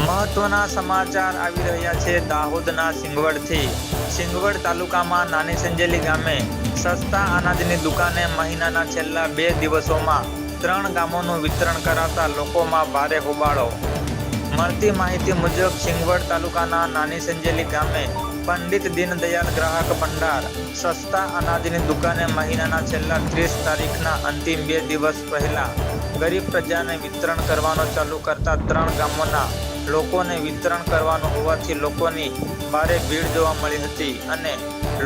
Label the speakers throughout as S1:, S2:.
S1: મહત્વના સમાચાર આવી રહ્યા છે દાહોદના સિંગવડથી. સિંગવડ તાલુકામાં નાની સંજેલી ગામે સસ્તા અનાજની દુકાને મહિનાના છેલ્લા બે દિવસોમાં ત્રણ ગામોનું વિતરણ કરાતા લોકોમાં ભારે હોબાળો. મળતી માહિતી મુજબ સિંગવડ તાલુકાના નાની સંજેલી ગામે પંડિત દીનદયાળ ગ્રાહક ભંડાર. સસ્તા અનાજની દુકાને મહિનાના છેલ્લા ત્રીસ તારીખના અંતિમ બે દિવસ પહેલા ગરીબ પ્રજાને વિતરણ કરવાનું ચાલુ કરતા ત્રણ ગામોના લોકોને વિતરણ કરવાનું હોવાથી લોકોની ભારે ભીડ જોવા મળી હતી અને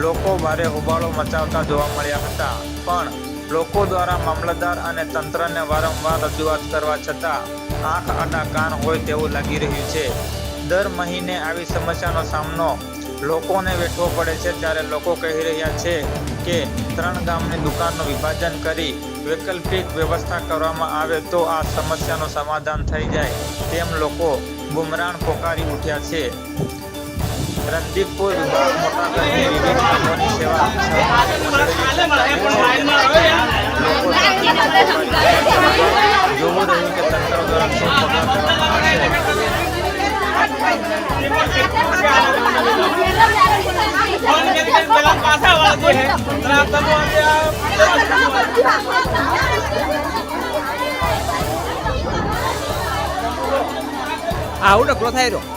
S1: લોકો ભારે હોબાળો મચાવતા જોવા મળ્યા હતા. પણ લોકો દ્વારા મામલતદાર અને તંત્રને વારંવાર રજૂઆત કરવા છતાં આંખ આડા કાન હોય તેવું લાગી રહ્યું છે. દર મહિને આવી સમસ્યાનો સામનો લોકોને વેઠવો પડે છે ત્યારે લોકો કહી રહ્યા છે કે ત્રણ ગામની દુકાનનું વિભાજન કરી વૈકલ્પિક વ્યવસ્થા કરવામાં આવે તો આ સમસ્યાનું સમાધાન થઈ જાય તેમ લોકો બુમરાણ પોકારી ઉઠ્યા છે. રણદીપપુર વિભાગ મોટા કરીને વિવિધ કામોની સેવા જોવું રહ્યું કે તંત્ર દ્વારા શું પગલાં
S2: આવું નકરો થાય રહ્યો